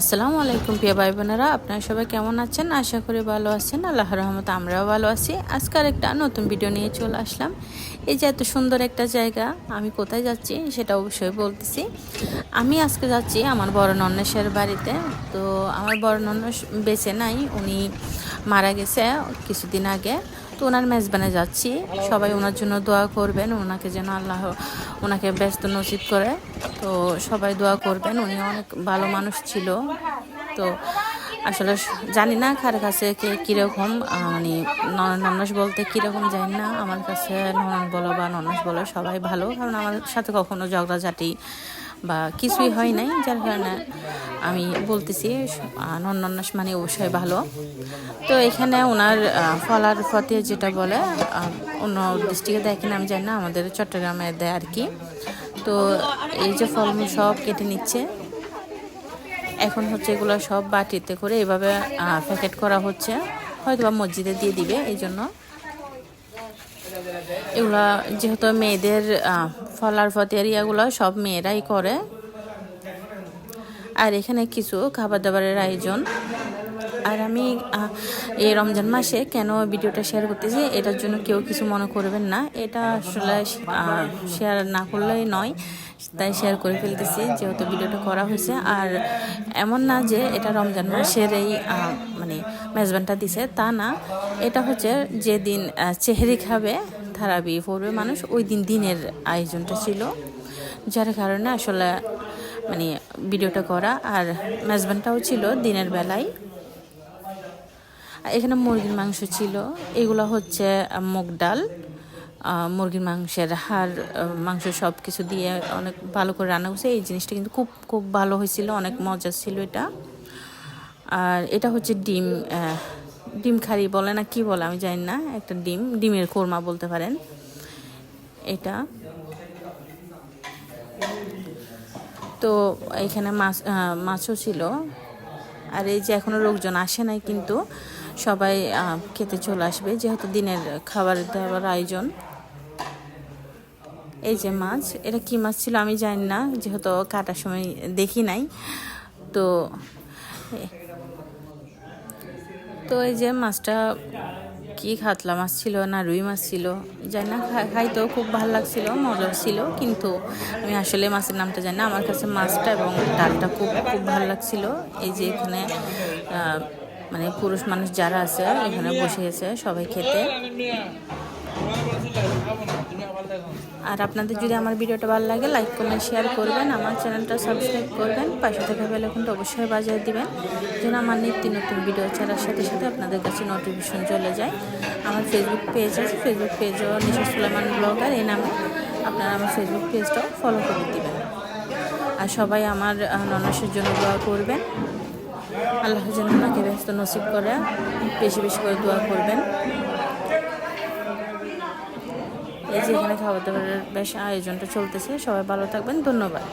আসসালামু আলাইকুম প্রিয় ভাই বোনেরা আপনারা সবাই কেমন আছেন? আশা করি ভালো আছেন। আল্লাহ রহমত আমরাও ভালো আছি। আজকের একটা নতুন ভিডিও নিয়ে চলে আসলাম। এই যে এত সুন্দর একটা জায়গা, আমি কোথায় যাচ্ছি সেটা অবশ্যই বলতেছি। আমি আজকে যাচ্ছি আমার বড় নন্নেশের বাড়িতে। তো আমার বড় নন্নেশ বেঁচে নাই, উনি মারা গেছে কিছুদিন আগে। তো ওনার মেজবানে যাচ্ছি। সবাই ওনার জন্য দোয়া করবেন, ওনাকে যেন আল্লাহ ওনাকে ব্যস্ত নসিব করে। তো সবাই দোয়া করবেন, উনি অনেক ভালো মানুষ ছিল। তো আসলে জানি না কার কাছে কে কীরকম মানে ননাস বলতে কীরকম জানি না। আমার কাছে ননন বলো বা ননাস বলো সবাই ভালো, কারণ আমার সাথে কখনো ঝগড়াঝাটি বা কিছুই হয় নাই, যার কারণে আমি বলতেছি নন্নাস মানে অবশ্যই ভালো। তো এখানে ওনার ফলার ফতে যেটা বলে অন্য ডিস্ট্রিক্টে দেয় কিনা আমি জানি না, আমাদের চট্টগ্রামে দেয় আর কি। তো এই যে ফলমূল সব কেটে নিচ্ছে। এখন হচ্ছে এগুলো সব বাটিতে করে এভাবে প্যাকেট করা হচ্ছে। হয়তো বা মসজিদে দিয়ে দিবে এই জন্য এগুলা যেহেতু মেয়েদের ফলার ফতের ইয়াগুলো সব মেয়েরাই করে। আর এখানে কিছু খাবার দাবারের আয়োজন। আর আমি এই রমজান মাসে কেন ভিডিওটা শেয়ার করতেছি, এটার জন্য কেউ কিছু মনে করবেন না। এটা আসলে শেয়ার না করলেই নয়, তাই শেয়ার করে ফেলতেছি, যেহেতু ভিডিওটা করা হয়েছে। আর এমন না যে এটা রমজান মাসের এই মানে মেজবানটা দিছে, তা না। এটা হচ্ছে যেদিন চেহারি খাবে থারাবি পড়বে মানুষ, ওই দিন দিনের আয়োজনটা ছিল। যার কারণে আসলে মানে ভিডিওটা করা, আর মেজবানটাও ছিল দিনের বেলায়। এখানে মুরগির মাংস ছিল। এগুলো হচ্ছে মুগ ডাল মুরগির মাংসের হাড় মাংস সব কিছু দিয়ে অনেক ভালো করে রান্না করছে। এই জিনিসটা কিন্তু খুব খুব ভালো হয়েছিল, অনেক মজা ছিল এটা। আর এটা হচ্ছে ডিম ডিম খারি বলে না, কি বলে আমি জানি না, একটা ডিম, ডিমের কোরমা বলতে পারেন। এটা। তো এখানে মাছ মাছও ছিল। আর এই যে এখনও লোকজন আসে নাই কিন্তু সবাই খেতে চলে আসবে, যেহেতু দিনের খাবার দাবার আয়োজন। এই যে মাছ, এটা কি মাছ ছিল আমি জানি না, যেহেতু কাটার সময় দেখি নাই। তো তো এই যে মাছটা কি খাতলা মাছ ছিল না রুই মাছ ছিল, জানি না খাইতেও খুব ভালো লাগছিল মজা ছিল, কিন্তু আমি আসলে মাছের নামটা জানি না। আমার কাছে মাছটা এবং ডালটা খুব খুব ভালো লাগছিল। এই যে এখানে মানে পুরুষ মানুষ যারা আছে, এখানে বসে গেছে সবাই খেতে। আর আপনাদের যদি আমার ভিডিওটা ভালো লাগে লাইক কমেন্ট শেয়ার করবেন, আমার চ্যানেলটা সাবস্ক্রাইব করবেন, পাশে থেকে বেলাইকনটা অবশ্যই বাজিয়ে দিবেন, যেন আমার নিত্য নতুন ভিডিও ছাড়ার সাথে সাথে আপনাদের কাছে নোটিফিকেশন চলে যায়। আমার ফেসবুক পেজ আছে ফেসবুক পেজও নিশা সুলেমান ব্লগার, এই নামে। আপনারা আমার ফেসবুক পেজটাও ফলো করে দিবেন। আর সবাই আমার ননসের জন্য দোয়া করবেন। আল্লাহ যেন ওনাকে ব্যস্ত নসিব করে, বেশি বেশি করে দোয়া করবেন। এই যে এখানে খাবার দাবারের বেশ আয়োজনটা চলতেছে, সবাই ভালো থাকবেন, ধন্যবাদ।